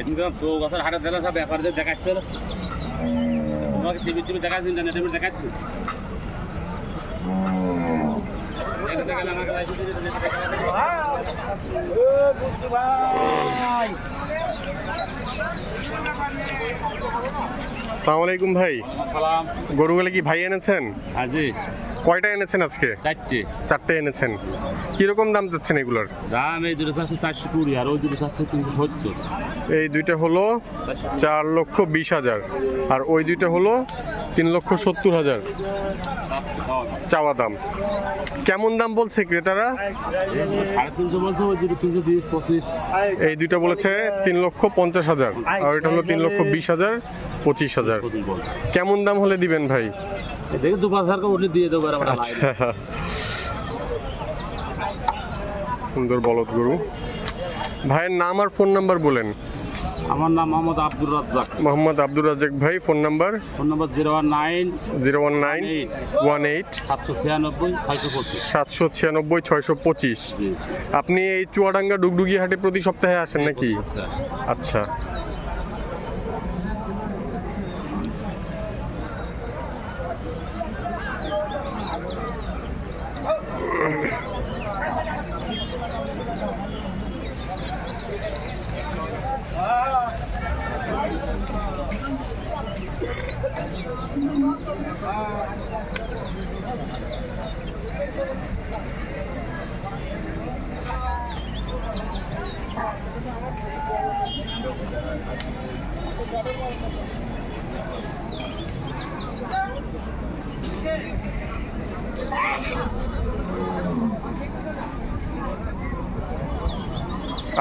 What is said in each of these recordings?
এদিনকে চৌ গাছের হাটে দিলে সব ব্যাপারীদের দেখাচ্ছিল তোমাকে টিভি টিভি দেখাচ্ছি ইন্টারনেটে দেখাচ্ছি? আলাইকুম ভাই। সালাম। গরুগুলো কি ভাই এনেছেন? হাজি কয়টা এনেছেন আজকে? চারটে। চারটে এনেছেন। কীরকম দাম যাচ্ছেন এগুলোর? দাম এই দুটো চারশো চারশো কুড়ি আর ওই দুটো চারশো তিনশো সত্তর। এই দুইটা হলো চার লক্ষ বিশ হাজার আর ওই দুইটা হলো তিন লক্ষ সত্তর হাজার। চাওয়া দাম। কেমন দাম বলছে ক্রেতারা? এই দুইটা বলেছে তিন লক্ষ পঞ্চাশ হাজার, আর এটা হলো তিন লক্ষ বিশ হাজার, পঁচিশ হাজার। কেমন দাম হলে দিবেন ভাই? দু পাঁচ হাজার আচ্ছা। সুন্দর বলদ গরু। ভাইয়ের নাম আর ফোন নাম্বার বলেন। আমার নাম মোহাম্মদ আব্দুর রাজ্জাক। মোহাম্মদ আব্দুর রাজ্জাক ভাই phone number? Phone number zero one nine zero one nine one eight সাতশো ছিয়ানব্বই ছয়শো পঁচিশ। সাতশো ছিয়ানব্বই ছয়শো পঁচিশ। আপনি এই চুয়াডাঙ্গা ডুগডুগি হাটে প্রতি সপ্তাহে আসেন নাকি। আচ্ছা।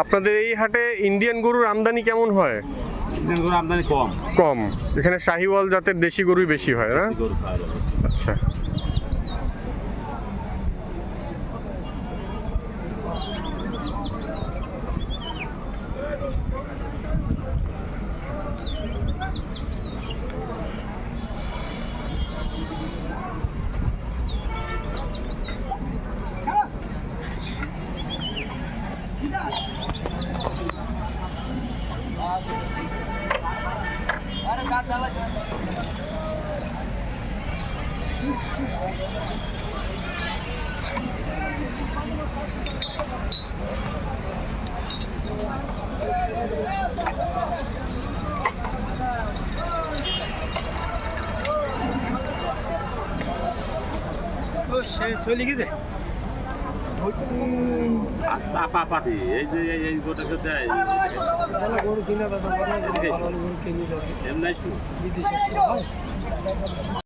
আপনাদের এই হাটে ইন্ডিয়ান গরুর আমদানি কেমন হয়? আমদানি কম। কম। এখানে শাহিওয়াল জাতের দেশি গরুই বেশি হয় না? গরু খাওয়া যাবে। আচ্ছা চলে গেছে? চাপা পাটি এই যে এই- গোটাকে দেয়। গরু কিনে বেচে এমনি বিদেশে